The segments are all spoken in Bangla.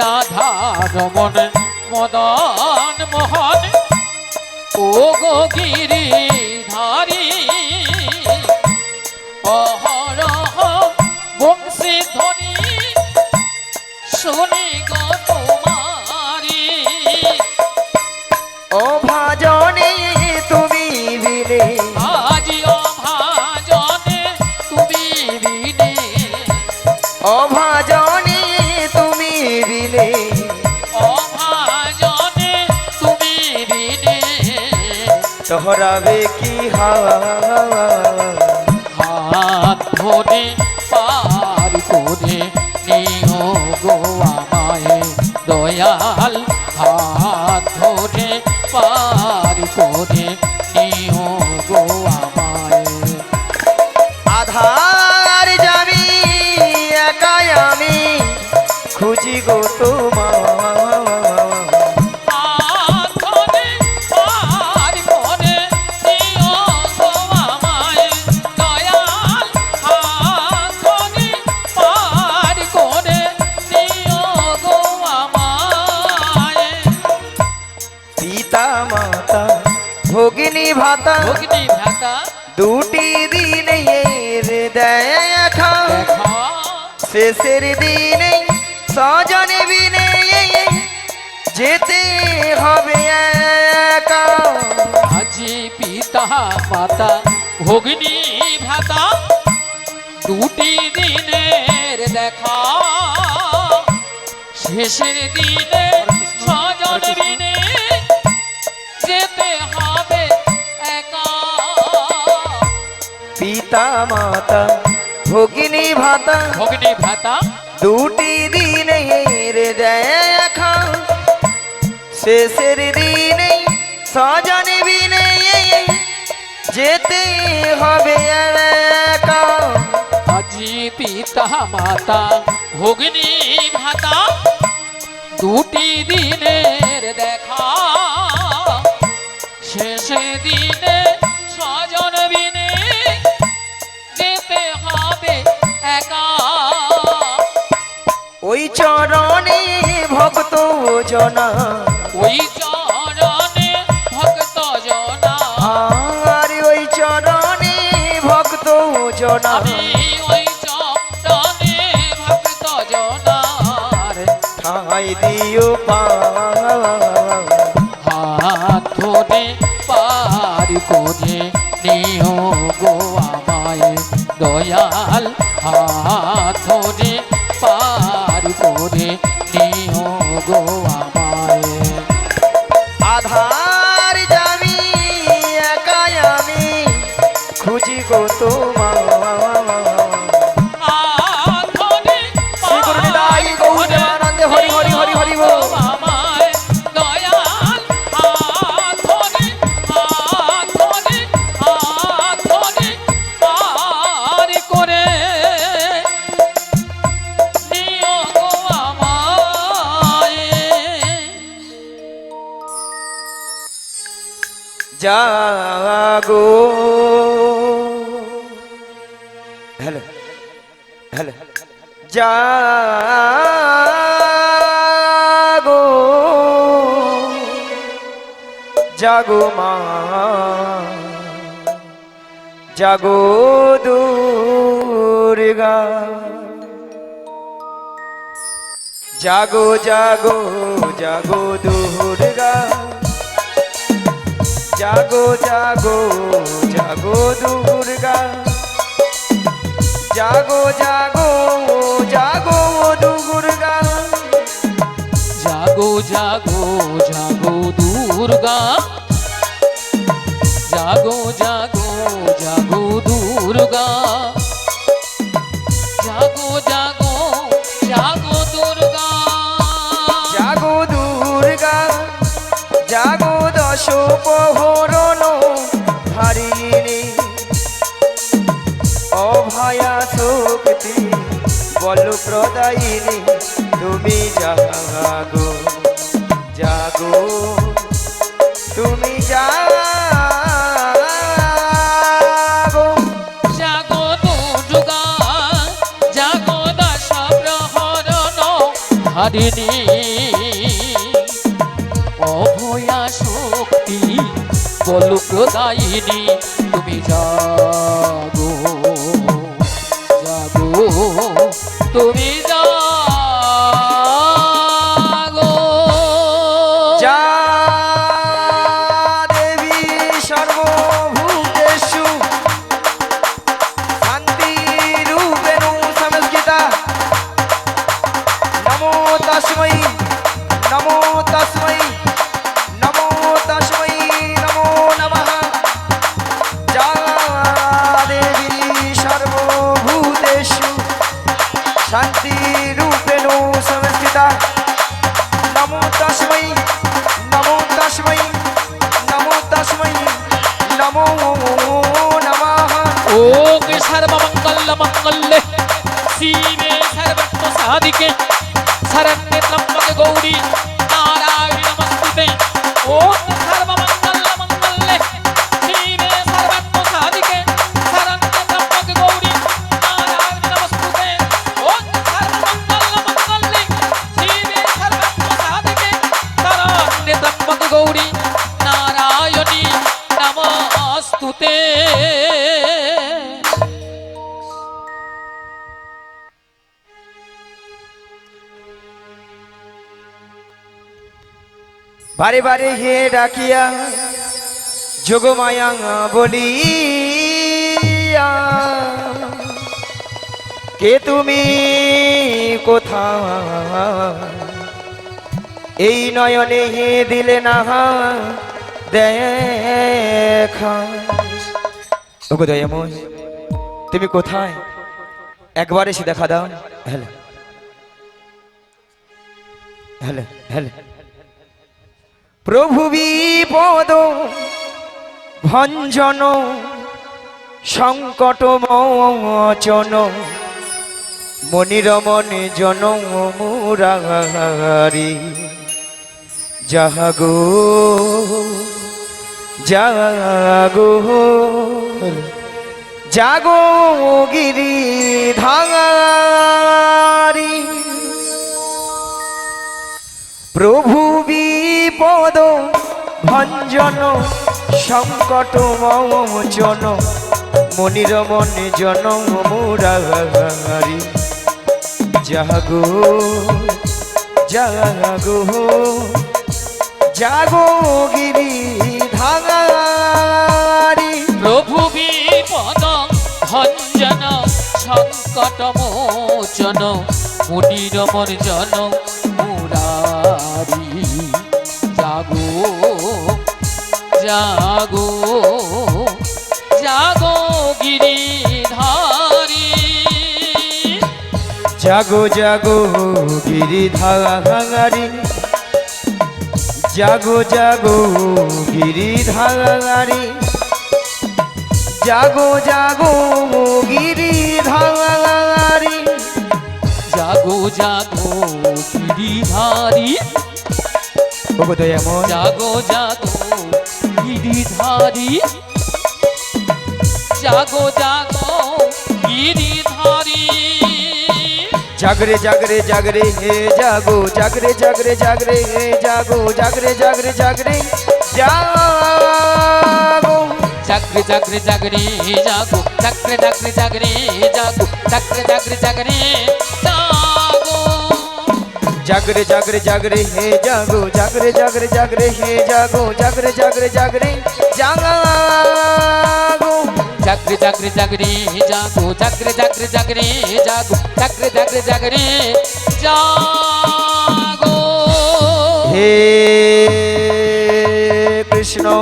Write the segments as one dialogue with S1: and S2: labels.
S1: রাধা রমন মদন মোহন। ও গো গিরি ধারি অহরহ বংশী ধনী শুনি
S2: তোহরাবে কি
S1: হাত ধরে
S2: ভগিনী ভাতা
S1: ভগ্নি ভ্রাতা
S2: দুটি দিনে দেখা
S1: দেখা
S2: শেষের দিনে সজনে বিনে যেতে হবে একা
S1: আজি পিতা মাতা ভগ্নি ভ্রাতা দুটি দিনের দেখা শেষের দিনে
S2: পিতা মাতা ভগিনী ভাতা
S1: ভগ্নি ভ্রাতা
S2: দুটি দিনের দেখা শেষের দিনে সজনে বিনে যেতে হবে একা
S1: আজি পিতা মাতা ভগ্নি ভাতা দুটি দিনের
S2: জনা
S1: ওই চরণে ভক্ত জনা।
S2: আর ওই চরণে ভক্ত জনা। Hello hello. জাগো জাগো মা, জাগো দুর্গা। জাগো জাগো জাগো দুর্গা। জাগো জাগো জাগো দুর্গা। জাগো জাগো জাগো দুর্গা।
S1: জাগো জাগো জাগো দুর্গা। জাগো জাগো জাগো দুর্গা।
S2: তুমি জাগো জাগো তুমি জাগো।
S1: জাগো মোয়া শক্তি বল প্রদায়িনী তুমি জাগো জাগো তুমি শিবে সর্বত্র সাধিকে শরণ্যে ত্রম্বকে গৌরী নারায়ণী নমস্তুতে ওম
S2: বারে বারে হে ডাকিয়া যোগমায়া বলিয়া, কে তুমি কোথা এই নয়নে হে দিলে না দেখা। তুমি কোথায়? একবার এসে দেখা দাও। হ্যালো। Hello hello. প্রভু বিপদ ভঞ্জন সংকট মোচন মনিরমন জন মুরারি। জাগো জাগো জাগো গিরি ধাঙারি প্রভু বিপদ, ভঞ্জন, সংকট, মোচন, মনির মনে জন মুরারি জাগো জাগো জাগো গিরি ধাঙারি
S1: প্রভু বিপদ, ভঞ্জন, সংকট, মোচন, মুনির মর্জন মুরারি জাগো জাগো জাগো গিরিধারী।
S2: জাগো জাগো গিরি ধাঙারি জাগো জাগো গিরি ধাঙারি জাগো জাগো গিরি ধাঙারি
S1: জাগো জাগো গিরিধারী।
S2: ওগো দয়াময়
S1: জাগো জাগো গিরিধারী জাগো জাগো গিরিধারী
S2: জাগরে জাগরে জাগরে হে জাগো জাগরে জাগরে জাগরে হে জাগো জাগরে জাগরে জাগরে জাগো
S1: জাগরে জাগরে জাগরে জাগো জাগরে জাগরে জাগরে জাগো জাগরে জাগরে জাগরে জাগো
S2: जागरे जागरे जागरे हे जागो जागरे जागरे जागरे हे जागो जागरे जागरे जागरे जागो
S1: जागरे जागरे जागरे हे जागो जागरे जागरे जागरे हे जागो जागरे जागरे
S2: जागरे जागो हे कृष्ण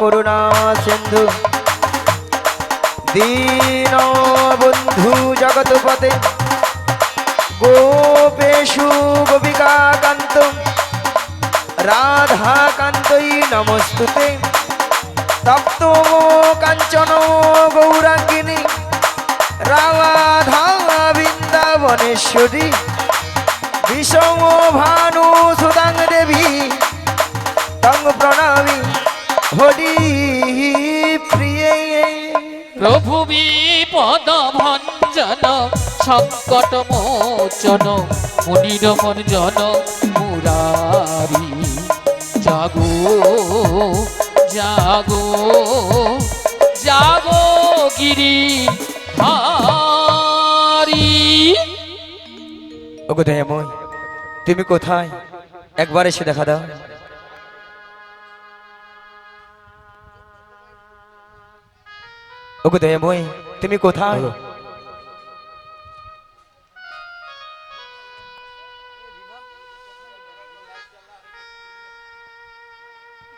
S2: करुणा सिंधु दीनो बंधु जगतपते কান্ত রাধা কান্তই নমস্তুতে তপ্ত কাঞ্চন গৌরাঙ্গিনী রাধা বৃন্দাবনেশ্বরী বিষম ভানু সুদাং দেবী তং প্রণামী হরি প্রিয়ে
S1: প্রভু বিপদ ভঞ্জন সংকট মোচন মুনির মর্জন মুরারি। জাগো জাগো জাগো গিরি হারি।
S2: ওগো দয়াময় তুমি কোথায়? একবার এসে দেখা দাও। ওগো দয়াময় তুমি কোথায়?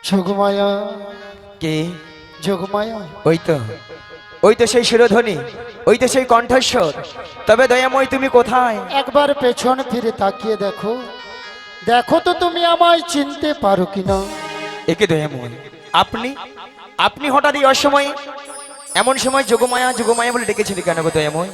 S3: যোগমায়া।
S2: কে?
S3: যোগমায়া।
S2: ওই তো। ওই তো সেই শিরোধ্বনি ওই তো সেই কণ্ঠস্বর। তবে দয়াময় তুমি কোথায়?
S3: একবার পেছন ফিরে তাকিয়ে দেখো। দেখো তো তুমি আমায় চিনতে পারো কিনা।
S2: একে দয়াময় আপনি? আপনি হঠাৎ এই অসময়ে এমন সময় যোগমায়া যোগমায়া বলে ডেকেছিলি কেন গো দয়াময়?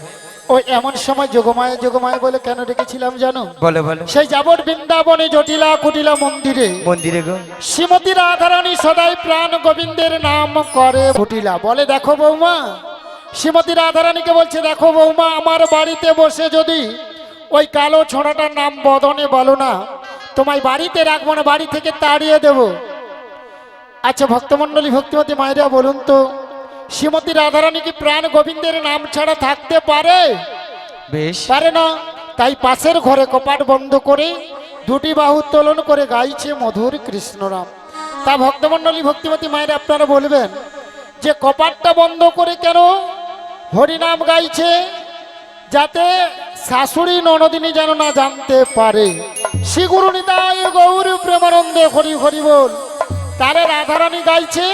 S3: ওই এমন সময় যোগমায়া যোগমায়া বলে কেন রেখেছিলাম জানো?
S2: বলো বলো।
S3: সেই যাবট বৃন্দাবনে জটিলা কুটিলা মন্দিরে
S2: মন্দিরে গো।
S3: শ্রীমতী রাধারানী সদাই প্রাণ গোবিন্দের নাম করে ফুটিলা বলে দেখো বৌমা শ্রীমতী রাধারানীকে বলছে দেখো বৌমা আমার বাড়িতে বসে যদি ওই কালো ছোড়াটার নাম বদনে বলো না তোমায় বাড়িতে রাখব না বাড়ি থেকে তাড়িয়ে দেব। আচ্ছা ভক্তমণ্ডলী ভক্তিমতী মায়েরা বলুন তো শ্রীমতী রাধারানী কি প্রাণ গোবিন্দের নাম ছাড়া থাকতে পারে?
S2: বেশ।
S3: পারে না। তাই পাশের ঘরে কপাট বন্ধ করে দুটি বাহু উত্তোলন করে গাইছে মধুর কৃষ্ণরাম। তা ভক্তমণ্ডলী ভক্তিমতী মায়ের আপনারা বলবেন যে কপাটটা বন্ধ করে কেন হরিনাম গাইছে? যাতে শাশুড়ি ননদিনী যেন না জানতে পারে। শ্রী গুরু নিতাই গৌর প্রেমানন্দে হরি হরি বল। তারে রাধারানী গাইছে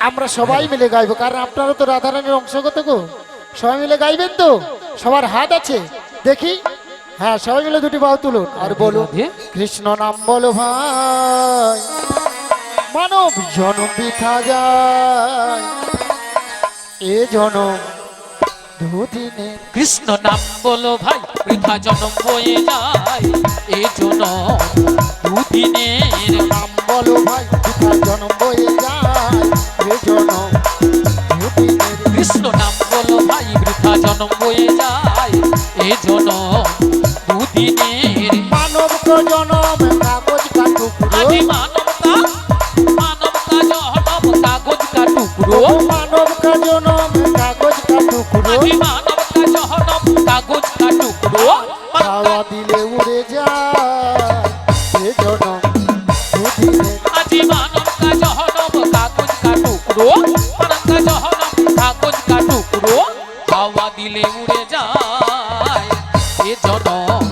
S3: আমরা সবাই মিলে গাইবো কারণ আপনারা তো রাধারানীর অংশগত গো। সবাই মিলে গাইবেন তো? সবার হাত আছে? দেখি। হ্যাঁ সবাই মিলে দুটি বাহু তুলুন। আর বলুন কৃষ্ণ নাম বলো ভাই। মানব জনম পিঠা যায়। এ জনম দুদিনে।
S1: কৃষ্ণ নাম বলো ভাই বৃথা জনম বয়ে যায়। এ জন্য দুদিনের
S3: নাম বলো ভাই পিঠা জনম বয়ে যায় এ
S1: কৃষ্ণ নাম বলো ভাই বৃথা জনম বয়ে যায় এ জন্য দুদিনের।
S3: মানব জনম কাগজ কাটুকুরো
S1: মানবতা মানবতা জনম কাগজ কা টুকরো।
S3: মানব জনম কাগজ কাটুকুরো
S1: মানবতা জনম কাগজ
S3: খাওয়া দিলে উড়ে যায়
S1: টুকরো মানবতা জনম কাগজ টুকরো হাওয়া দিলে উড়ে যায়। এ জনম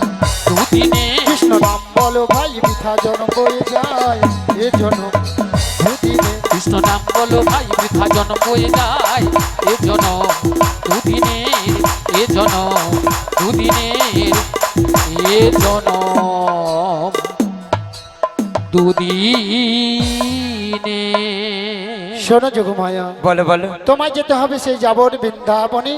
S1: দুদিনে
S3: কৃষ্ণ নাম বলো ভাই মিঠা জনম বয়ে যায়। এ জনম দুদিনে
S1: কৃষ্ণ নাম বলো ভাই বৃথা জন্ম হয়ে যায়। এ জন দুদিনে এ জন দুদিনে এ জন দুদিনে
S3: শোনো যোগমায়া
S2: বলো বলো।
S3: তোমায় যেতে হবে সেই যাবর বৃন্দাবনে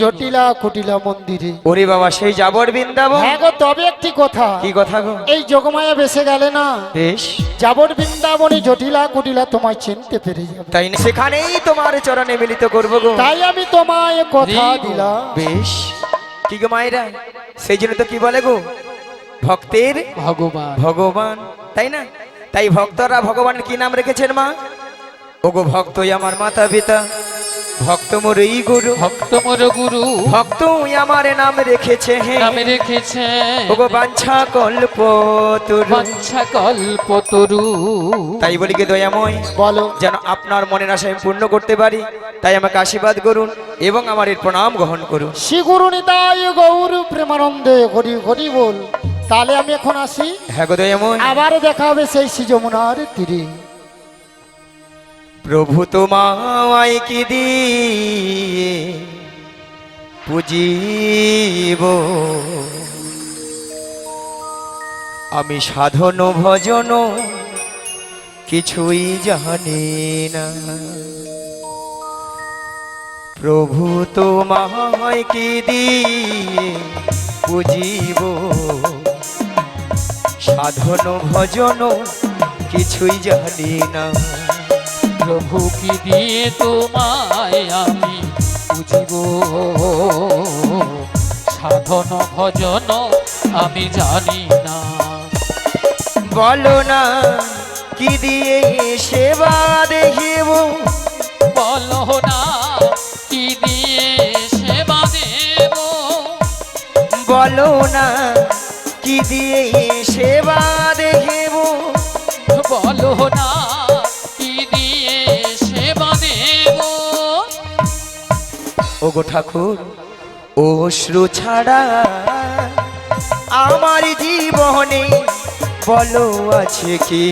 S3: জটিলা কুটিলা মন্দিরে।
S2: ওরে বাবা সেই যাবর বৃন্দাবন?
S3: হ্যাঁ গো তবে একটি কথা।
S2: কি কথা গো?
S3: এই যোগমায়া বেসে গেলে না
S2: বেশ।
S3: যাবর বৃন্দাবনে জটিলা কুটিলা তোমায় চিনতে পেরে যাবে।
S2: তাই না? সেখানেই তোমার চরণে মিলিত করব গো।
S3: তাই আমি তোমায় কথা দিলাম।
S2: বেশ। কি গো মায়েরা সেই জন্য তো কি বলে গো? ভক্তের
S1: ভগবান।
S2: ভগবান তাই না? তাই ভক্তরা ভগবানের কি নাম রেখেছেন মা? ওগো ভক্তই আমার মাতা পিতা ভক্ত মোর এই গুরু
S1: ভক্ত মোর গুরু
S2: ভক্তই আমার নাম রেখেছে। হে
S1: নামে রেখেছে।
S2: ওগো বাঞ্ছা কল্প তোর।
S1: বাঞ্ছা কল্প তরু।
S2: তাই বলি কি দয়াময়
S3: বলো।
S2: যেন আপনার মনের আশা আমি পূর্ণ করতে পারি তাই আমাকে আশীর্বাদ করুন এবং আমার এর প্রণাম গ্রহণ করুন।
S3: শ্রী গুরু নিতাই গৌর প্রেমানন্দে হরি হরি বল। তাহলে আমি এখন আসি।
S2: হ্যাঁ গো দয়াময়।
S3: আবার দেখা হবে সেই শ্রী যমুনার তীরে।
S2: প্রভু তোমায় কি দিয়ে পুজিব? আমি সাধন ভজন কিছুই জানি না। প্রভু তোমায় কি দিয়ে পুজিব? সাধন ভজন কিছুই জানি না।
S1: প্রভু কি দিয়ে তোমায় আমি বুঝিব? সাধন ভজন আমি জানি না।
S2: বলো না কি দিয়ে সেবা দেখিব?
S1: বলো না কি দিয়ে সেবা দেব?
S2: বলো না কি দিয়ে সেবা দেখিব?
S1: বলো না
S2: ওগো ঠাকুর, অশ্রু ছাড়া আমার জীবনে বলো আছে কি?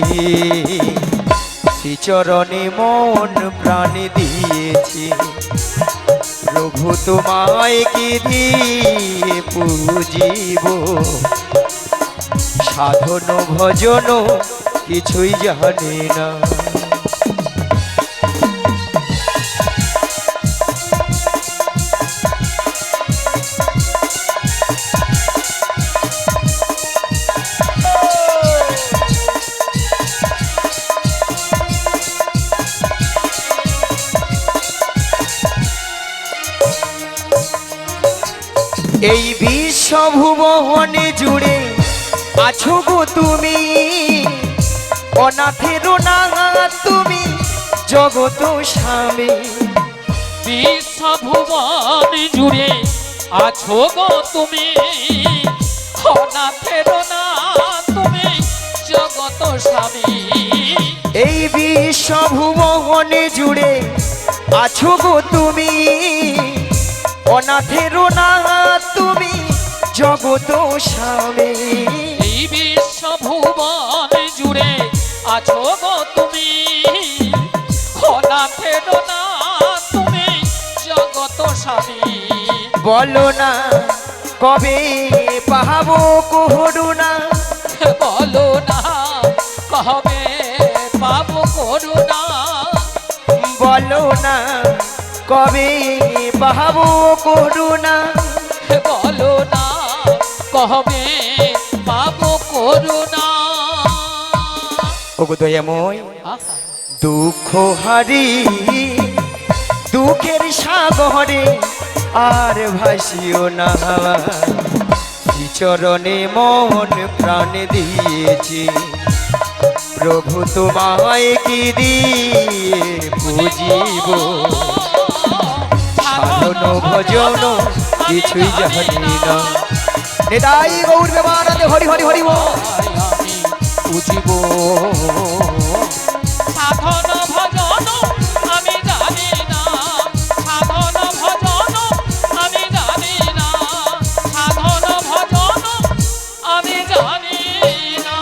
S2: শ্রীচরণে মন প্রাণ দিয়েছি। প্রভু তোমায় কি দিয়ে পুজিব? সাধন ভজন কিছুই জানি না। এই বিশ্বভুবনে জুড়ে আছো গো তুমি। অনাথের না তুমি জগত স্বামী।
S1: বিশ্বভুবন জুড়ে আছো গো তুমি। অনাথের না তুমি জগত স্বামী।
S2: এই বিশ্বভুবনে জুড়ে আছো গো তুমি। অনাথের না তুমি জগত স্বামী।
S1: এই বিশ্বভুবন জুড়ে আছো গো তুমি। অনাথের না তুমি জগত স্বামী।
S2: বলো না কবে পাহাবো করুণা
S1: বলো না কবে পাবো করুণা
S2: বলো না কবে পাহাবো করুণা
S1: বলো না কবে পাবো করুণা।
S2: ওগো দয়াময় দুঃখ হারি দুঃখের সাগরে আর ভাসিও না। চরণে মন প্রাণ দিয়েছি প্রভু তোমায় কি দিয়ে বুঝিব সাধন ভজন কিছুই জানি না। নেতাই গৌর বেমানন্দে হরি হরি হরি
S1: বুঝিব সাধন ভজন আমি জানি না। সাধন ভজন আমি জানি না। সাধন ভজন আমি জানি না।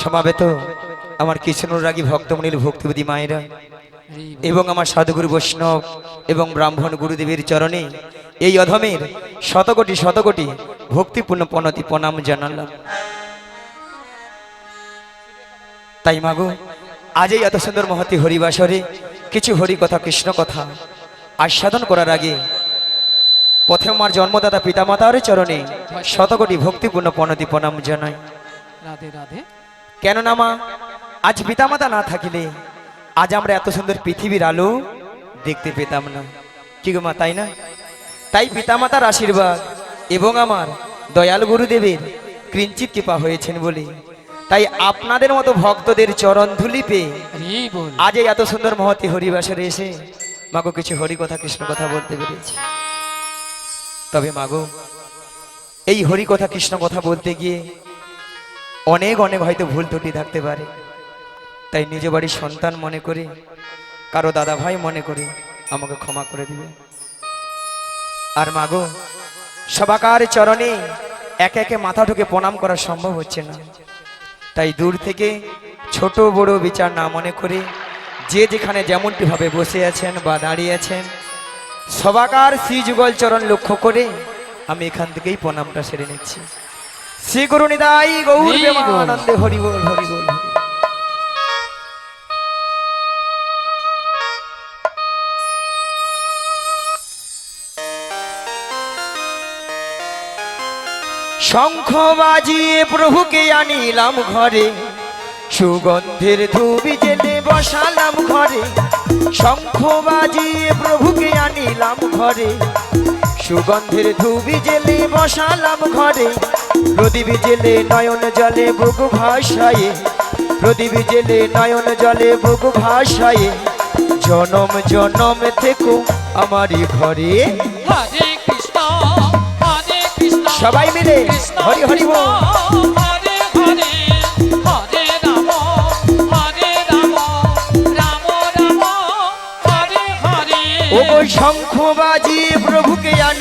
S2: সমাবেত আমার কৃষ্ণরাগী ভক্তমণির ভক্তিবতী মায়েরা এবং আমার সাধুগুরু বৈষ্ণব এবং ব্রাহ্মণ গুরুদেবের চরণে এই অধমের শতকোটি শতকোটি ভক্তিপূর্ণ পনতি প্রণাম জানালাম। তাই মাগো আজ এই এত সুন্দর মহতি হরিবাসরে কিছু হরি কথা কৃষ্ণ কথা আস্বাদন করার আগে প্রথম আমার জন্মদাতা পিতামাতার চরণে শতকোটি ভক্তিপূর্ণ পনতি প্রণাম জানাই।
S1: রাধে রাধে।
S2: কেননা মা আজ পিতামাতা না থাকিলে আজ আমরা এত সুন্দর পৃথিবীর আলো দেখতে পেতাম না। কি গো মা তাই না? তাই পিতামাতার আশীর্বাদ এবং আমার দয়াল গুরুদেবের কিঞ্চিত কৃপা হয়েছেন বলে। তাই আপনাদের মতো ভক্তদের চরণ ধুলি পেয়ে আজ এত সুন্দর মহতি হরিবাসরে এসে মাগো কিছু হরি কথা কৃষ্ণ কথা বলতে পেরেছি। তবে মাগো এই হরি কথা কৃষ্ণ কথা বলতে গিয়ে অনেক অনেক হয়তো ভুল ত্রুটি থাকতে পারে। তাই নিজ বাড়ির সন্তান মনে করে কারও দাদা ভাই মনে করে আমাকে ক্ষমা করে দিবে। আর মাগো সবাকার চরণে একে একে মাথা ঢুকে প্রণাম করা সম্ভব হচ্ছে না। তাই দূর থেকে ছোট বড় বিচার না মনে করে যে যেখানে যেমনটি ভাবে বসে আছেন বা দাঁড়িয়ে আছেন সবাকার শ্রী যুগল চরণ লক্ষ্য করে আমি এখান থেকেই প্রণামটা সেরে নিচ্ছি। শ্রী গৌর
S1: হরি বল।
S2: প্রেমানন্দে হরি শঙ্খ বাজিয়ে প্রভুকে আনিলাম ঘরে। সুগন্ধের ধুবি জেলে বসালাম ঘরে। শঙ্খ বাজিয়ে প্রভুকে আনিলাম ঘরে। সুগন্ধের ধুবি জেলে বসালাম ঘরে। প্রদীপ জেলে নয়ন জলে বুক ভাসায়ে। প্রদীপ জেলে নয়ন জলে বুক ভাসায়ে। জনম জনম থেকো আমারই ঘরে।
S1: হরে
S2: সবাই মিলে। হরি হরি বল। শঙ্খ বাজি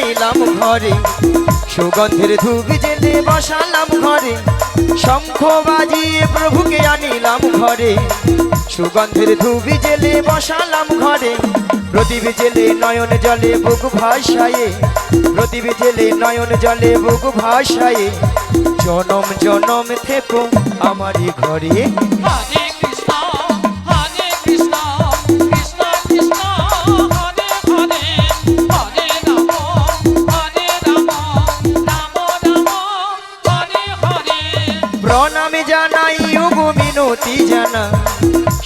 S2: আনিলাম ঘরে। সুগন্ধের ধুবি জেলে বসালাম ঘরে। শঙ্খ বাজি প্রভুকে আনিলাম ঘরে। সুগন্ধের ধুবি জেলে বসালাম ঘরে। প্রদীপ জেলে নয়ন জলে বুক ভাসায়ে। প্রদীপ জেলে নয়ন জলে বুক ভাসায়ে। জনম জনম থেকো আমারই ঘরে মিনতি জানা,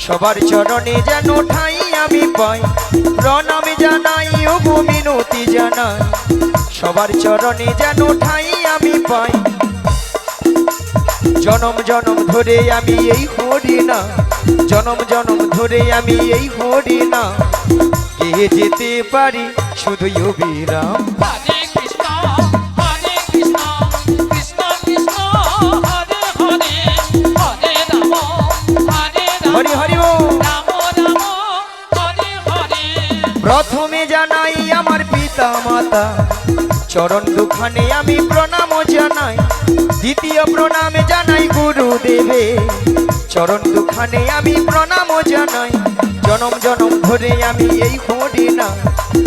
S2: সবার চরণে যেন ঠাই আমি পাই। প্রণামে জানাই ওগো মিনতি জানাই সবার চরণে যেন ঠাই আমি পাই। জনম জনম ধরে আমি এই হরি না জনম জনম ধরে আমি এই হরি না কে যেতে পারি শুধু অবিরাম প্রথমে জানাই আমার পিতা মাতা চরণ দুখানে আমি প্রণাম জানাই। দ্বিতীয় প্রণামে জানাই গুরুদেবে। চরণ দুখানে আমি প্রণাম জানাই। জনম জনম ধরে আমি এই হরি না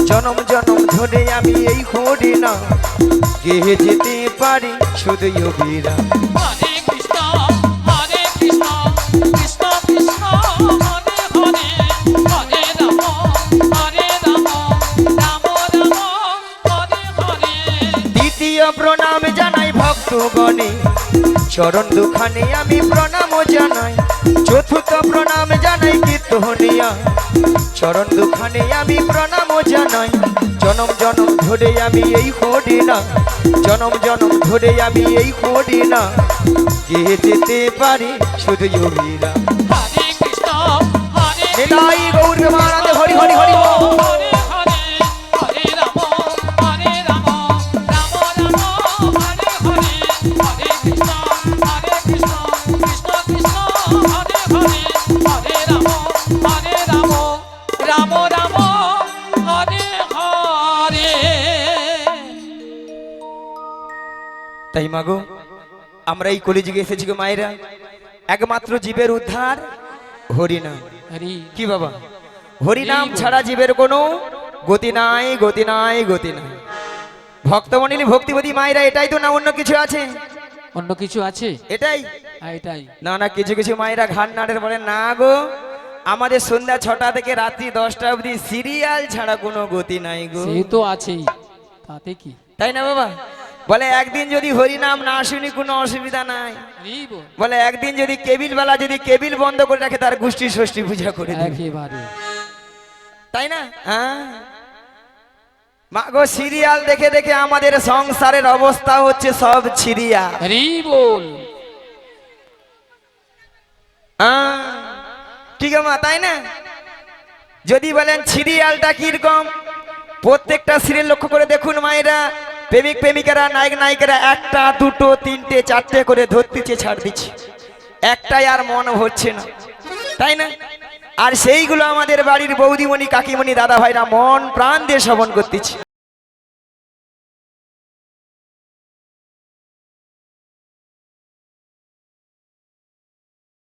S2: জনম জনম ধরে আমি এই হরি না কে যেতে পারি শুধু অবিরা জানাই চরণ দুখানে আমি প্রণাম জানাই। চতুর্থ প্রণাম জানাই কীর্তনিয়া। চরণ দুখানে আমি প্রণাম জানাই। জনম জনম ধরে আমি এই হরি না জনম জনম ধরে আমি এই হরি না কে যেতে পারি শুধু অবিরা
S1: হরে কৃষ্ণ হরে
S2: নিতাই তাই মাগো আমরা এই কলিযুগে এসেছি গো মায়েরা। একমাত্র জীবের উদ্ধার হরিনাম।
S1: হরি।
S2: কি বাবা? হরিনাম ছাড়া জীবের কোনো গতি নাই গতি নাই গতি নাই। ভক্তমণিনী ভক্তিপতি মায়েরা এটাই তো না অন্য কিছু আছে?
S1: অন্য কিছু আছে?
S2: এটাই?
S1: হ্যাঁ, এটাই।
S2: না না কিছু কিছু মায়েরা ঘাট নাটের বলে না গো আমাদের সন্ধ্যা ছটা থেকে রাত্রি দশটা অবধি সিরিয়াল ছাড়া কোনো গতি নাই গো।
S1: সে তো আছেই তাতে কি?
S2: তাই না বাবা? বলে একদিন যদি হরিনাম না শুনি কোনো অসুবিধা নাই।
S1: বলে।
S2: একদিন যদি কেবিল বেলা যদি কেবিল বন্ধ করে রাখে তার গোষ্ঠী ষষ্ঠী পূজা করে তাই না? হ্যাঁ? মাগো সিরিয়াল দেখে দেখে আমাদের সংসারের অবস্থা হচ্ছে সব ছিরিয়া
S1: বল।
S2: হ্যাঁ, ঠিক আছে মা তাই না? যদি বলেন সিরিয়ালটা কীরকম? প্রত্যেকটা সিরিয়াল লক্ষ্য করে দেখুন মায়েরা প্রেমিক প্রেমিকারা, নায়ক নায়িকারা একটা, দুটো, তিনটে, চারটে করে ধরতেছে, ছাড় দিচ্ছে। একটাই আর মন হচ্ছে না। তাই না? আর সেইগুলো আমাদের বাড়ির বৌদিমণি, কাকিমণি দাদা ভাইরা মন প্রাণ দিয়ে শ্রবণ করতেছে।